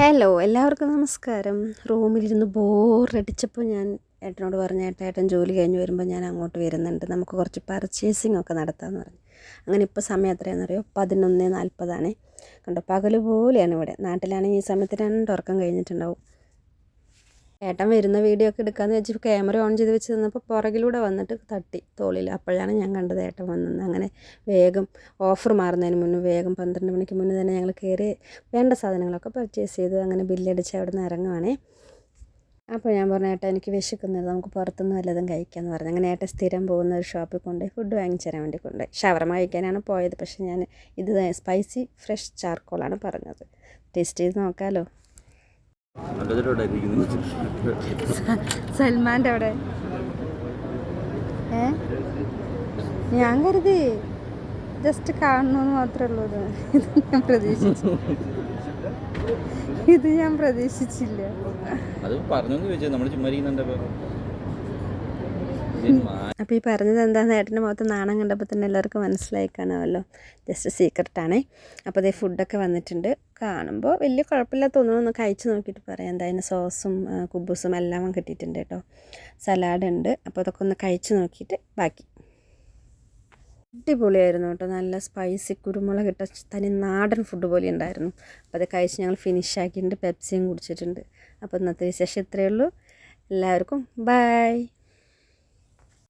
Hello എല്ലാവർക്കും നമസ്കാരം. റൂമിലിരുന്ന് ബോറടിച്ചപ്പോൾ ഞാൻ ഏട്ടനോട് പറഞ്ഞു ഏട്ടാ ഏട്ടൻ ജോലി കഴിഞ്ഞ് വരുമ്പോൾ ഞാൻ അങ്ങോട്ട് വരുന്നുണ്ട്. നമുക്ക് കുറച്ച് പർച്ചേസിംഗ് ഒക്കെ നടത്താമെന്ന് പറഞ്ഞു. അങ്ങനെ ഇപ്പോൾ സമയം എത്രയാണെന്നറിയോ? പതിനൊന്ന് നാൽപ്പതാണേ. കണ്ടോ പകൽ പോലെയാണ് ഇവിടെ. നാട്ടിലാണെങ്കിൽ ഈ സമയത്ത് രണ്ട് ഉറക്കം കഴിഞ്ഞിട്ടുണ്ടാവും. ഏട്ടൻ വരുന്ന വീഡിയോ ഒക്കെ എടുക്കാമെന്ന് വെച്ച് ക്യാമറ ഓൺ ചെയ്ത് വെച്ച് നിന്നപ്പോൾ പുറകിലൂടെ വന്നിട്ട് തട്ടി തോളിൽ. അപ്പോഴാണ് ഞാൻ കണ്ടത് ഏട്ടൻ വന്നത്. അങ്ങനെ വേഗം ഓഫർ മാറുന്നതിന് മുന്നേ വേഗം പന്ത്രണ്ട് മണിക്ക് മുന്നേ തന്നെ ഞങ്ങൾ കയറി വേണ്ട സാധനങ്ങളൊക്കെ പർച്ചേസ് ചെയ്തു അങ്ങനെ ബില്ലടിച്ച് അവിടെ നിന്ന് ഇറങ്ങുവാണേ. അപ്പോൾ ഞാൻ പറഞ്ഞു ഏട്ടാ എനിക്ക് വിശക്കുന്നത് നമുക്ക് പുറത്തുനിന്ന് വല്ലതും കഴിക്കാമെന്ന് പറഞ്ഞു. അങ്ങനെ ഏട്ടൻ സ്ഥിരം പോകുന്ന ഒരു ഷോപ്പിൽ കൊണ്ടുപോയി ഫുഡ് വാങ്ങിച്ചു തരാൻ വേണ്ടി കൊണ്ടുപോയി. ഷവർമ കഴിക്കാനാണ് പോയത്. പക്ഷേ ഞാൻ ഇത് സ്പൈസി ഫ്രഷ് ചാർക്കോളാണ് പറഞ്ഞത്. ടേസ്റ്റ് ചെയ്ത് നോക്കാമല്ലോ സൽമാന്റെ അവിടെ. ഏ? ഞാൻ കരുതി. ജസ്റ്റ് കാണണമെന്ന് മാത്രമേ ഉള്ളൂ ഇത്. ഞാൻ പ്രതീക്ഷിച്ചു. ഇത് ഞാൻ പ്രതീക്ഷിച്ചില്ല. അത് പറഞ്ഞു നമ്മൾ ചുമ്മാ അപ്പോൾ ഈ പറഞ്ഞത് എന്താണെന്ന് ഏട്ടന്റെ മുഖത്ത് നാണം കണ്ടപ്പോൾ തന്നെ എല്ലാവർക്കും മനസ്സിലായി കാണാമല്ലോ ജസ്റ്റ് സീക്രട്ടാണേ അപ്പോൾ അതേ ഫുഡൊക്കെ വന്നിട്ടുണ്ട്. കാണുമ്പോൾ വലിയ കുഴപ്പമില്ല തോന്നുന്നു ഒന്ന് കഴിച്ച് നോക്കിയിട്ട് പറയാം. എന്തായാലും സോസും കുബൂസും എല്ലാം കിട്ടിയിട്ടുണ്ട് കേട്ടോ. സലാഡ് ഉണ്ട്. അപ്പോൾ അതൊക്കെ ഒന്ന് കഴിച്ച് നോക്കിയിട്ട് ബാക്കി. അടിപൊളിയായിരുന്നു കേട്ടോ. നല്ല സ്പൈസി കുരുമുളക് ഇട്ട തനി നാടൻ ഫുഡ് പോലെ ഉണ്ടായിരുന്നു. അപ്പോൾ അത് കഴിച്ച് ഞങ്ങൾ ഫിനിഷ് ആക്കിയിട്ടുണ്ട്. പെപ്സിയും കുടിച്ചിട്ടുണ്ട്. അപ്പോൾ ഇന്നത്തെ വിശേഷം ഇത്രയേ ഉള്ളൂ. എല്ലാവർക്കും ബൈ